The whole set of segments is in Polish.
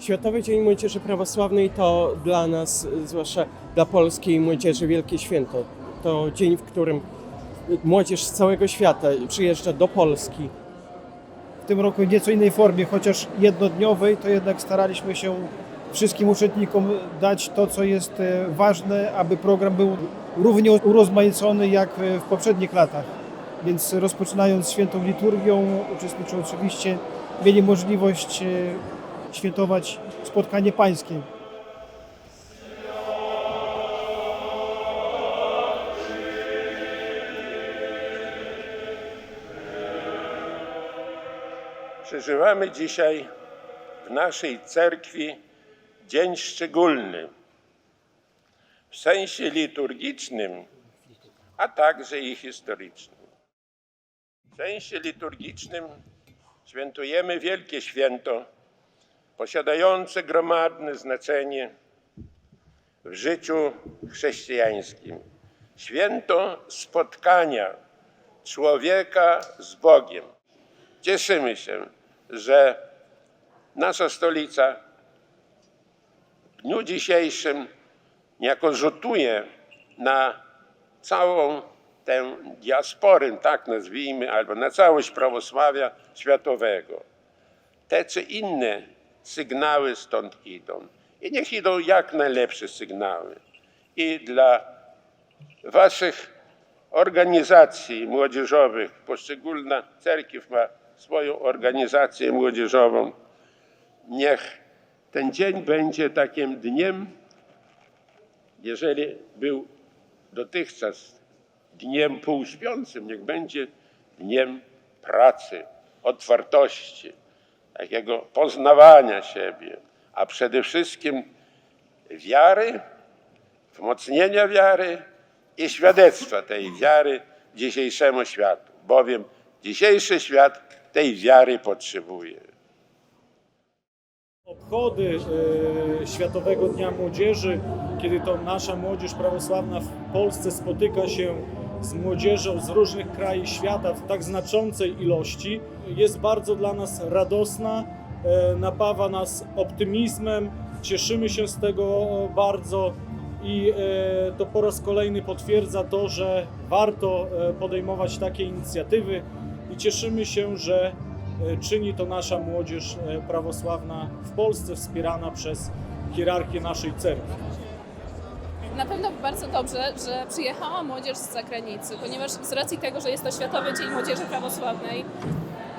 Światowy Dzień Młodzieży Prawosławnej to dla nas, zwłaszcza dla polskiej młodzieży, wielkie święto. To dzień, w którym młodzież z całego świata przyjeżdża do Polski. W tym roku w nieco innej formie, chociaż jednodniowej, to jednak staraliśmy się wszystkim uczestnikom dać to, co jest e, ważne, aby program był równie urozmaicony jak e, w poprzednich latach. Więc rozpoczynając świętą liturgią, uczestniczy oczywiście mieli możliwość e, świętować spotkanie pańskie. Przeżywamy dzisiaj w naszej cerkwi dzień szczególny w sensie liturgicznym, a także i historycznym. W sensie liturgicznym świętujemy wielkie święto posiadające gromadne znaczenie w życiu chrześcijańskim. Święto spotkania człowieka z Bogiem. Cieszymy się, że nasza stolica w dniu dzisiejszym niejako rzutuje na całą tę diasporę, tak nazwijmy, albo na całość prawosławia światowego. Te czy inne sygnały stąd idą. I niech idą jak najlepsze sygnały. I dla Waszych organizacji młodzieżowych, poszczególna cerkiew ma swoją organizację młodzieżową. Niech ten dzień będzie takim dniem, jeżeli był dotychczas dniem półśpiącym, niech będzie dniem pracy, otwartości, takiego poznawania siebie, a przede wszystkim wiary, wzmocnienia wiary i świadectwa tej wiary dzisiejszemu światu, bowiem dzisiejszy świat tej wiary potrzebuje. Obchody e, Światowego Dnia Młodzieży, kiedy to nasza młodzież prawosławna w Polsce spotyka się z młodzieżą z różnych krajów świata w tak znaczącej ilości, jest bardzo dla nas radosna, e, napawa nas optymizmem, cieszymy się z tego bardzo i e, to po raz kolejny potwierdza to, że warto e, podejmować takie inicjatywy i cieszymy się, że czyni to nasza młodzież prawosławna w Polsce, wspierana przez hierarchię naszej cerkwi. Na pewno bardzo dobrze, że przyjechała młodzież z zagranicy, ponieważ z racji tego, że jest to Światowy Dzień Młodzieży Prawosławnej,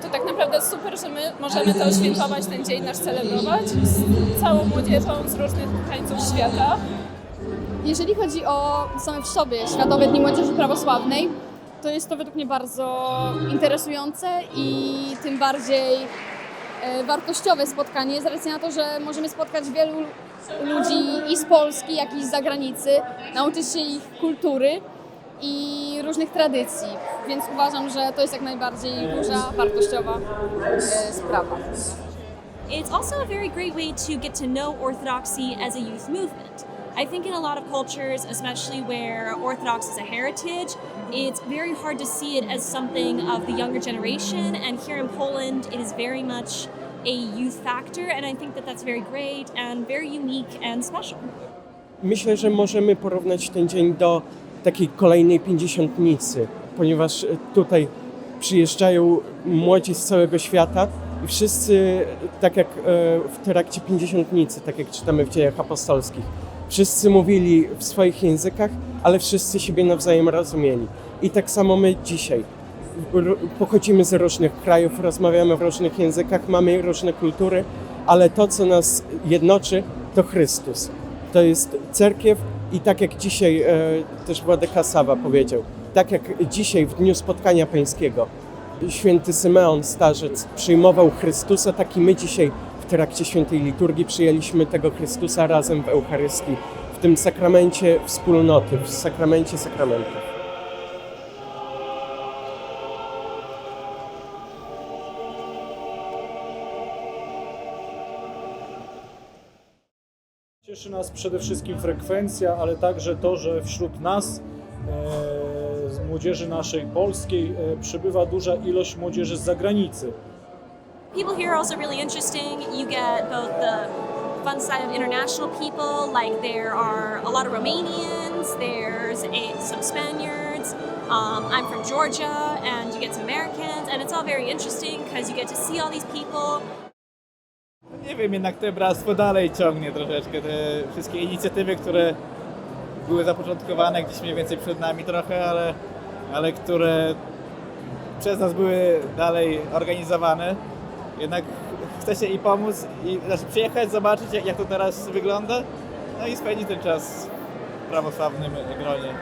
to tak naprawdę super, że my możemy to świętować, ten dzień nasz celebrować z całą młodzieżą z różnych krańców świata. Jeżeli chodzi o same w sobie Światowe Dni Młodzieży Prawosławnej, to jest to według mnie bardzo interesujące i tym bardziej wartościowe spotkanie z racji na to, że możemy spotkać wielu ludzi i z Polski, jak i z zagranicy, nauczyć się ich kultury i różnych tradycji, więc uważam, że to jest jak najbardziej duża, wartościowa e, sprawa. It's also a very great way to get to know Orthodoxy as a youth movement. I think in a lot of cultures, especially where Orthodox is a heritage, it's very hard to see it as something of the younger generation. And here in Poland, it is very much a youth factor. And I think that that's very great and very unique and special. Myślę, że możemy porównać ten dzień do takiej kolejnej pięćdziesiątnicy, ponieważ e, tutaj przyjeżdżają młodzi z całego świata i wszyscy, tak jak e, w trakcie pięćdziesiątnicy, tak jak czytamy w dziejach apostolskich, wszyscy mówili w swoich językach, ale wszyscy siebie nawzajem rozumieli. I tak samo my dzisiaj. Pochodzimy z różnych krajów, rozmawiamy w różnych językach, mamy różne kultury, ale to, co nas jednoczy, to Chrystus. To jest cerkiew i tak jak dzisiaj e, też Władeka Sawa powiedział, tak jak dzisiaj w dniu spotkania pańskiego święty Symeon Starzec przyjmował Chrystusa, tak i my dzisiaj trakcie świętej liturgii przyjęliśmy tego Chrystusa razem w Eucharystii, w tym sakramencie wspólnoty, w sakramencie sakramentów. Cieszy nas przede wszystkim frekwencja, ale także to, że wśród nas, e, z młodzieży naszej polskiej, e, przybywa duża ilość młodzieży z zagranicy. People here are also really interesting. You get both the fun side of international people, like there are a lot of Romanians, there's a, some Spaniards. Um, I'm from Georgia, and you get some Americans, and it's all very interesting because you get to see all these people. Nie wiem, jednak to bractwo dalej ciągnie troszeczkę. Te wszystkie inicjatywy, które były zapoczątkowane gdzieś mniej więcej przed nami trochę, ale, ale które przez nas były dalej organizowane. Jednak chce się i pomóc, i znaczy przyjechać, zobaczyć jak, jak to teraz wygląda, no i spędzić ten czas w prawosławnym gronie.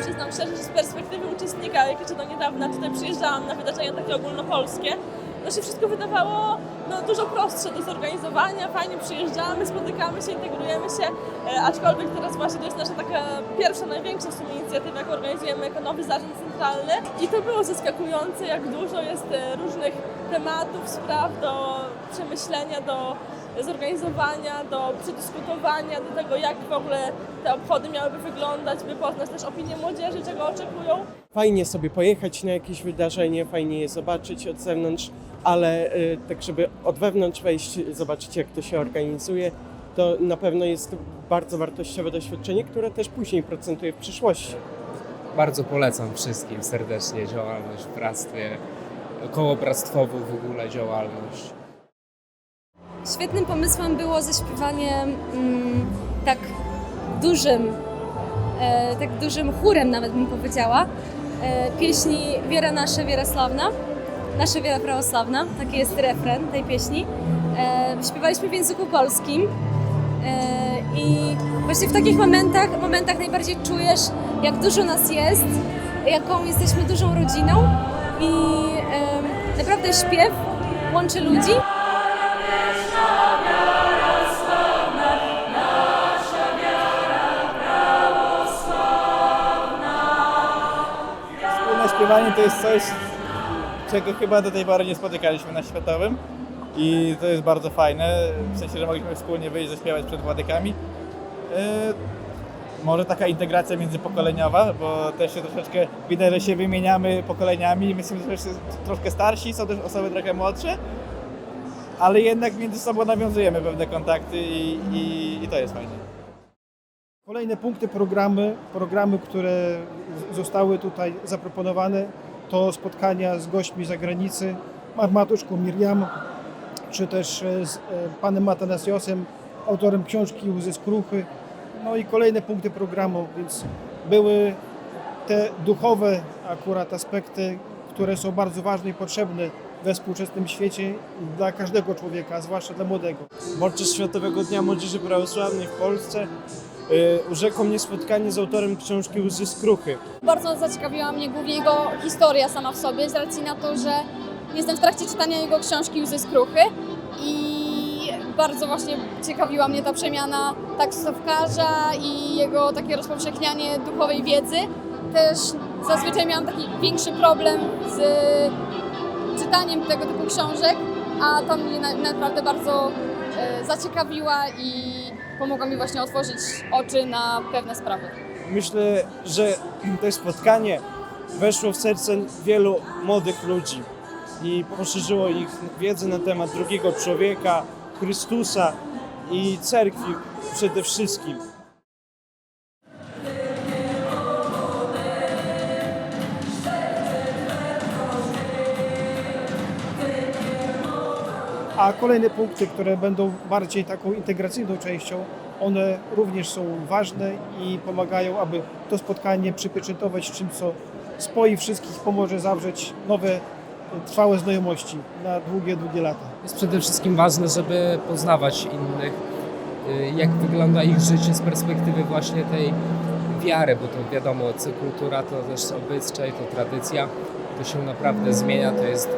Przyznam szczerze, że z perspektywy uczestnika, jak jeszcze do niedawna tutaj przyjeżdżałam na wydarzenia takie ogólnopolskie, to się wszystko wydawało no, dużo prostsze do zorganizowania, fajnie przyjeżdżamy, spotykamy się, integrujemy się, e, aczkolwiek teraz właśnie to jest nasza taka pierwsza, największa w sumie inicjatywa, jaką organizujemy jako nowy zarząd centralny. I to było zaskakujące, jak dużo jest e, różnych tematów, spraw do przemyślenia, do zorganizowania, do przedyskutowania, do tego, jak w ogóle te obchody miałyby wyglądać, by poznać też opinię młodzieży, czego oczekują. Fajnie sobie pojechać na jakieś wydarzenie, fajnie je zobaczyć od zewnątrz, ale y, tak, żeby od wewnątrz wejść, zobaczyć jak to się organizuje, to na pewno jest to bardzo wartościowe doświadczenie, które też później procentuje w przyszłości. Bardzo polecam wszystkim serdecznie działalność w bractwie, kołobractwową w ogóle działalność. Świetnym pomysłem było zaśpiewanie mm, tak dużym, e, tak dużym chórem nawet bym powiedziała, e, pieśni Wiera nasza, wiera sławna, nasza wiera prawosławna, taki jest refren tej pieśni. E, śpiewaliśmy w języku polskim e, i właśnie w takich momentach, momentach najbardziej czujesz, jak dużo nas jest, jaką jesteśmy dużą rodziną i e, naprawdę śpiew łączy ludzi. Śpiewanie to jest coś, czego chyba do tej pory nie spotykaliśmy na światowym i to jest bardzo fajne, w sensie, że mogliśmy wspólnie wyjść zaśpiewać przed władykami. Yy, może taka integracja międzypokoleniowa, bo też się troszeczkę widać, że się wymieniamy pokoleniami, my jesteśmy troszkę starsi, są też osoby trochę młodsze, ale jednak między sobą nawiązujemy pewne kontakty i, i, i to jest fajne. Kolejne punkty programy, programy, które zostały tutaj zaproponowane, to spotkania z gośćmi z zagranicy, Marmatuszką Miriam, czy też e, z e, panem Atanasiosem, autorem książki Łzy Skruchy. No i kolejne punkty programu, więc były te duchowe akurat aspekty, które są bardzo ważne i potrzebne we współczesnym świecie dla każdego człowieka, zwłaszcza dla młodego. Podczas Światowego Dnia Młodzieży Prawosławnej w Polsce y, urzekło mnie spotkanie z autorem książki Łzy Skruchy. Bardzo zaciekawiła mnie głównie jego historia sama w sobie, z racji na to, że jestem w trakcie czytania jego książki Łzy Skruchy i bardzo właśnie ciekawiła mnie ta przemiana taksówkarza i jego takie rozpowszechnianie duchowej wiedzy. Też zazwyczaj miałam taki większy problem z czytaniem tego typu książek, a ta mnie na, naprawdę bardzo e, zaciekawiła i pomogła mi właśnie otworzyć oczy na pewne sprawy. Myślę, że to spotkanie weszło w serce wielu młodych ludzi i poszerzyło ich wiedzę na temat drugiego człowieka, Chrystusa i cerkwi przede wszystkim. A kolejne punkty, które będą bardziej taką integracyjną częścią, one również są ważne i pomagają, aby to spotkanie przypieczętować czymś, co spoi wszystkich, pomoże zawrzeć nowe, trwałe znajomości na długie, długie lata. Jest przede wszystkim ważne, żeby poznawać innych, y, jak wygląda ich życie z perspektywy właśnie tej wiary, bo to wiadomo, kultura to też obyczaj, to tradycja, to się naprawdę zmienia, to jest,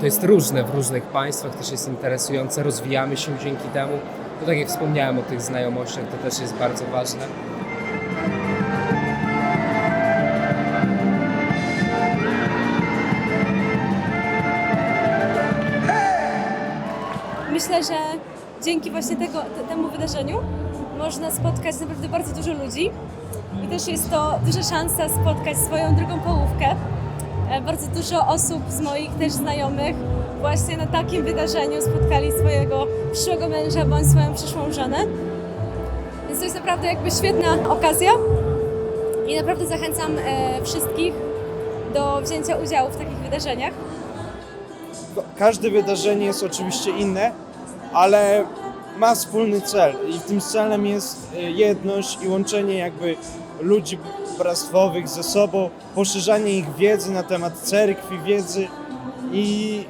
to jest różne w różnych państwach, też jest interesujące, rozwijamy się dzięki temu. To tak jak wspomniałem o tych znajomościach, to też jest bardzo ważne. Myślę, że dzięki właśnie tego, te- temu wydarzeniu można spotkać naprawdę bardzo dużo ludzi i też jest to duża szansa spotkać swoją drugą połówkę. E, Bardzo dużo osób z moich też znajomych właśnie na takim wydarzeniu spotkali swojego przyszłego męża bądź swoją przyszłą żonę. Więc to jest naprawdę jakby świetna okazja i naprawdę zachęcam e, wszystkich do wzięcia udziału w takich wydarzeniach. Każde wydarzenie jest oczywiście inne, ale ma wspólny cel i tym celem jest e, jedność i łączenie jakby ludzi bractwowych ze sobą, poszerzanie ich wiedzy na temat cerkwi, wiedzy i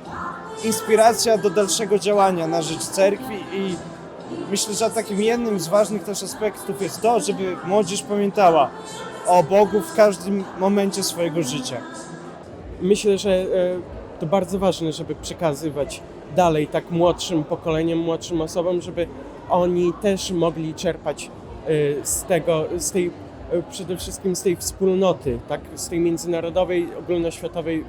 inspiracja do dalszego działania na rzecz cerkwi i myślę, że takim jednym z ważnych też aspektów jest to, żeby młodzież pamiętała o Bogu w każdym momencie swojego życia. Myślę, że e, to bardzo ważne, żeby przekazywać dalej tak młodszym pokoleniom, młodszym osobom, żeby oni też mogli czerpać e, z tego, z tej przede wszystkim z tej wspólnoty, tak, z tej międzynarodowej, ogólnoświatowej e,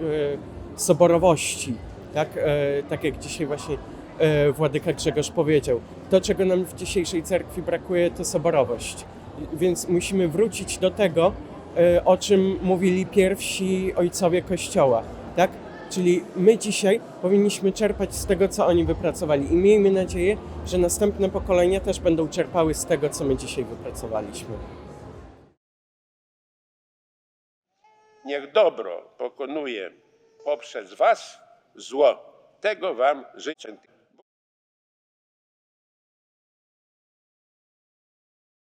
soborowości, tak, e, tak jak dzisiaj właśnie e, Władyka Grzegorz powiedział. To, czego nam w dzisiejszej cerkwi brakuje, to soborowość. Więc musimy wrócić do tego, e, o czym mówili pierwsi ojcowie Kościoła, tak? Czyli my dzisiaj powinniśmy czerpać z tego, co oni wypracowali i miejmy nadzieję, że następne pokolenia też będą czerpały z tego, co my dzisiaj wypracowaliśmy. Niech dobro pokonuje poprzez was zło. Tego wam życzę.